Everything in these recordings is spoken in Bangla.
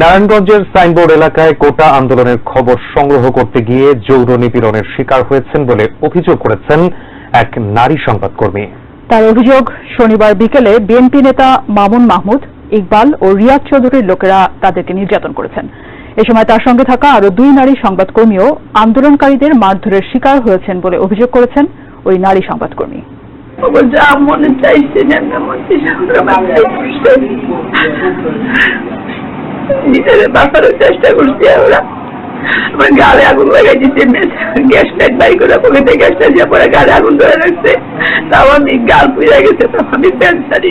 নারায়ণগঞ্জের সাইনবোর্ড এলাকায় কোটা আন্দোলনের খবর সংগ্রহ করতে গিয়ে যৌন নিপীড়নের শিকার হয়েছেন বলে অভিযোগ করেছেন এক নারী সংবাদকর্মী। তার অভিযোগ শনিবার বিকেলে বিএনপি নেতা মামুন মাহমুদ ইকবাল ও রিয়াদ চৌধুরীর লোকেরা তাদেরকে নির্যাতন করেছেন। এ সময় তার সঙ্গে থাকা আরও দুই নারী সংবাদকর্মীও আন্দোলনকারীদের মারধরের শিকার হয়েছেন বলে অভিযোগ করেছেন ওই নারী সংবাদকর্মী। যা মনে চাইছে মধ্যে বাঁচানোর চেষ্টা করছি আমরা। আমার গাড়ি আগুন লাগাই দিচ্ছে গ্যাস লাইট বাই করে পকেটে গ্যাস লাইট দিয়ে পরে গাড়ি আগুন ধরে রাখছে। তাও আমি গাল পুড়ে গেছে তখন আমি প্যান্ট ছাড়ি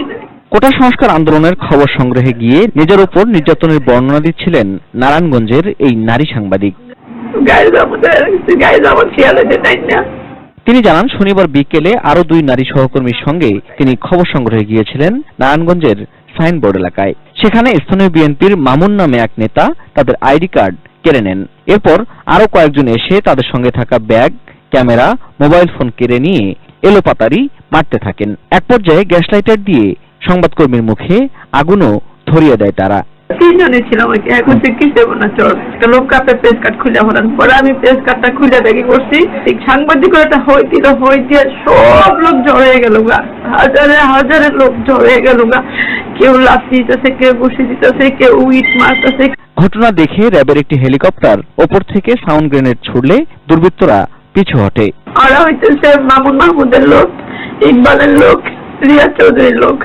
কোটা সংস্কার আন্দোলনের খবর সংগ্রহে গিয়ে নিজের ওপর নির্যাতনের বর্ণনা দিচ্ছিলেন নারায়ণগঞ্জের এই নারী সাংবাদিক। গাড়ি জামা ধরে জামা খেয়াল আছে না। তিনি জানান শনিবার বিকেলে আরও দুই নারী সহকর্মীর সঙ্গে তিনি খবর সংগ্রহে গিয়েছিলেন নারায়ণগঞ্জের সাইনবোর্ড এলাকায়। সেখানে স্থানীয় বিএনপির মামুন নামে এক নেতা তাদের আইডি কার্ড কেড়ে নেন। এরপর আরও কয়েকজন এসে তাদের সঙ্গে থাকা ব্যাগ, ক্যামেরা, মোবাইল ফোন কেড়ে নিয়ে এলোপাতারি মারতে থাকেন। এক পর্যায়ে গ্যাস লাইটার দিয়ে সংবাদকর্মীর মুখে আগুনও ধরিয়ে দেয় তারা। তিনজনে ছিল আমাকে এক হচ্ছে কি দেবো চল। একটা লোক কাপে প্রেস কার্ড খুলে হলাম। পরে আমি প্রেস কার্ডটা খুলে দেখি করছি, ঠিক সাংবাদিকতা হই দিল হই দিয়ে সব লোক জড়ে গেল গা। হাজারে হাজারে লোক জড়ে গেল গা। কেউ লাফি দিতেছে কেউ বসে দিতেছে কেউ উইট মারতেছে। ঘটনা দেখে র্যাবের একটি হেলিকপ্টার ওপর থেকে সাউন্ড গ্রেনেড ছুড়লে দুর্বৃত্তরা পিছু হটে। ওরা হইতেছে মামুন মাহমুদের লোক ইকবালের লোক রিয়া চৌধুরীর লোক।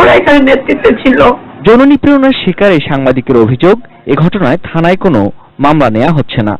ওরা এখানে নেতৃত্বে ছিল। যৌন নিপীড়নের শিকার এই সাংবাদিকের অভিযোগ এ ঘটনায় থানায় কোনো মামলা নেওয়া হচ্ছে না।